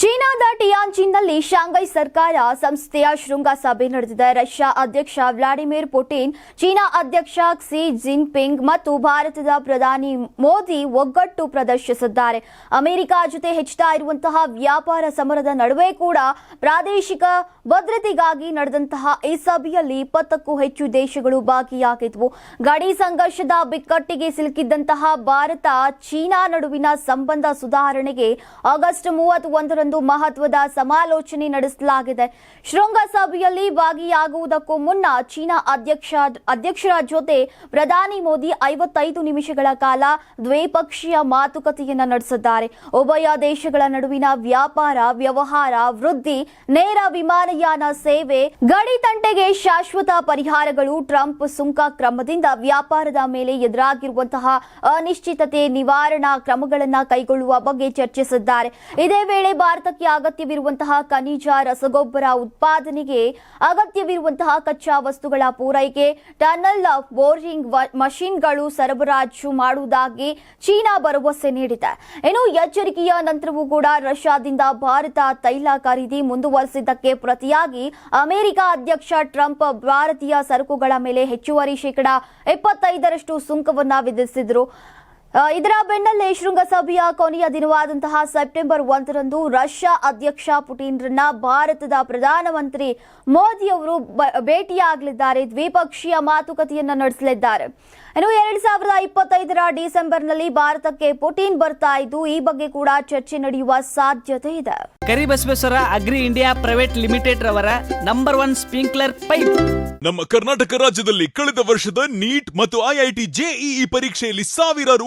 ಚೀನಾದ ಟಿಯಾನ್ಜಿನ್ನಲ್ಲಿ ಶಾಂಘೈ ಸರ್ಕಾರ ಸಂಸ್ಥೆಯ ಶೃಂಗಸಭೆ ನಡೆದಿದೆ. ರಷ್ಯಾ ಅಧ್ಯಕ್ಷ ವ್ಲಾಡಿಮಿರ್ ಪುಟಿನ್, ಚೀನಾ ಅಧ್ಯಕ್ಷ ಕ್ಸಿ ಜಿನ್ಪಿಂಗ್ ಮತ್ತು ಭಾರತದ ಪ್ರಧಾನಿ ಮೋದಿ ಒಗ್ಗಟ್ಟು ಪ್ರದರ್ಶಿಸಿದ್ದಾರೆ. ಅಮೆರಿಕ ಜೊತೆ ಹೆಚ್ಚುತ್ತಾ ಇರುವಂತಹ ವ್ಯಾಪಾರ ಸಮರದ ನಡುವೆ ಕೂಡ ಪ್ರಾದೇಶಿಕ ಭದ್ರತೆಗಾಗಿ ನಡೆದಂತಹ ಈ ಸಭೆಯಲ್ಲಿ ಇಪ್ಪತ್ತಕ್ಕೂ ಹೆಚ್ಚು ದೇಶಗಳು ಭಾಗಿಯಾಗಿದ್ವು. ಗಡಿ ಸಂಘರ್ಷದ ಬಿಕ್ಕಟ್ಟಿಗೆ ಸಿಲುಕಿದ್ದಂತಹ ಭಾರತ, ಚೀನಾ ನಡುವಿನ ಸಂಬಂಧ ಸುಧಾರಣೆಗೆ ಆಗಸ್ಟ್ ಮೂವತ್ತ್ ಒಂದರಂದು ಮಹತ್ವದ ಸಮಾಲೋಚನೆ ನಡೆಸಲಾಗಿದೆ. ಶೃಂಗಸಭೆಯಲ್ಲಿ ಭಾಗಿಯಾಗುವುದಕ್ಕೂ ಮುನ್ನ ಚೀನಾ ಅಧ್ಯಕ್ಷ, ಅಧ್ಯಕ್ಷರ ಜೊತೆ ಪ್ರಧಾನಿ ಮೋದಿ ಐವತ್ತೈದು ನಿಮಿಷಗಳ ಕಾಲ ದ್ವಿಪಕ್ಷೀಯ ಮಾತುಕತೆಯನ್ನು ನಡೆಸಿದ್ದಾರೆ. ಉಭಯ ದೇಶಗಳ ನಡುವಿನ ವ್ಯಾಪಾರ, ವ್ಯವಹಾರ, ವೃದ್ಧಿ, ನೇರ ವಿಮಾನಯಾನ ಸೇವೆ, ಗಡಿ ತಂಟೆಗೆ ಶಾಶ್ವತ ಪರಿಹಾರಗಳು, ಟ್ರಂಪ್ ಸುಂಕ ಕ್ರಮದಿಂದ ವ್ಯಾಪಾರದ ಮೇಲೆ ಎದುರಾಗಿರುವಂತಹ ಅನಿಶ್ಚಿತತೆ ನಿವಾರಣಾ ಕ್ರಮಗಳನ್ನು ಕೈಗೊಳ್ಳುವ ಬಗ್ಗೆ ಚರ್ಚಿಸಿದ್ದಾರೆ. ಇದೇ ವೇಳೆ ಭಾರತಕ್ಕೆ ಅಗತ್ಯವಿರುವಂತಹ ಖನಿಜ, ರಸಗೊಬ್ಬರ ಉತ್ಪಾದನೆಗೆ ಅಗತ್ಯವಿರುವಂತಹ ಕಚ್ಚಾ ವಸ್ತುಗಳ ಪೂರೈಕೆ, ಟನಲ್ ಬೋರಿಂಗ್ ಮಷಿನ್ಗಳು ಸರಬರಾಜು ಮಾಡುವುದಾಗಿ ಚೀನಾ ಭರವಸೆ ನೀಡಿದೆ. ಇನ್ನು ಎಚ್ಚರಿಕೆಯ ನಂತರವೂ ಕೂಡ ರಷ್ಯಾದಿಂದ ಭಾರತ ತೈಲ ಖರೀದಿ ಮುಂದುವರೆಸಿದ್ದಕ್ಕೆ ಪ್ರತಿಯಾಗಿ ಅಮೆರಿಕ ಅಧ್ಯಕ್ಷ ಟ್ರಂಪ್ ಭಾರತೀಯ ಸರಕುಗಳ ಮೇಲೆ ಹೆಚ್ಚುವರಿ ಶೇಕಡಾ ಇಪ್ಪತ್ತೈದರಷ್ಟು ಸುಂಕವನ್ನು ವಿಧಿಸಿದ್ರು. ಇದರ ಬೆನ್ನಲ್ಲೇ ಶೃಂಗಸಭೆಯ ಕೊನೆಯ ದಿನವಾದಂತಹ ಸೆಪ್ಟೆಂಬರ್ ಒಂದರಂದು ರಷ್ಯಾ ಅಧ್ಯಕ್ಷ ಪುಟಿನ್ರನ್ನ ಭಾರತದ ಪ್ರಧಾನಮಂತ್ರಿ ಮೋದಿ ಅವರು ಬ- ಭೇಟಿಯಾಗಲಿದ್ದಾರೆ. ದ್ವಿಪಕ್ಷೀಯ ಮಾತುಕತೆಯನ್ನ ನಡೆಸಲಿದ್ದಾರೆ. ಇನ್ನು ಎರಡ್ ಸಾವಿರದ ಇಪ್ಪತ್ತೈದರ ಡಿಸೆಂಬರ್ನಲ್ಲಿ ಭಾರತಕ್ಕೆ ಪುಟಿನ್ ಬರ್ತಾ ಇದ್ದು ಈ ಬಗ್ಗೆ ಕೂಡ ಚರ್ಚೆ ನಡೆಯುವ ಸಾಧ್ಯತೆ ಇದೆ. Karibasaveshwara agri India private limited ರವರ ನಂಬರ್ ಒನ್ ಸ್ಪ್ರಿಂಕ್ಲರ್ ಪೈಪ್. ನಮ್ಮ ಕರ್ನಾಟಕ ರಾಜ್ಯದಲ್ಲಿ ಕಳೆದ ವರ್ಷದ ನೀಟ್ ಮತ್ತು ಐಐಟಿ ಜೆಇಇ ಪರೀಕ್ಷೆಯಲ್ಲಿ ಸಾವಿರಾರು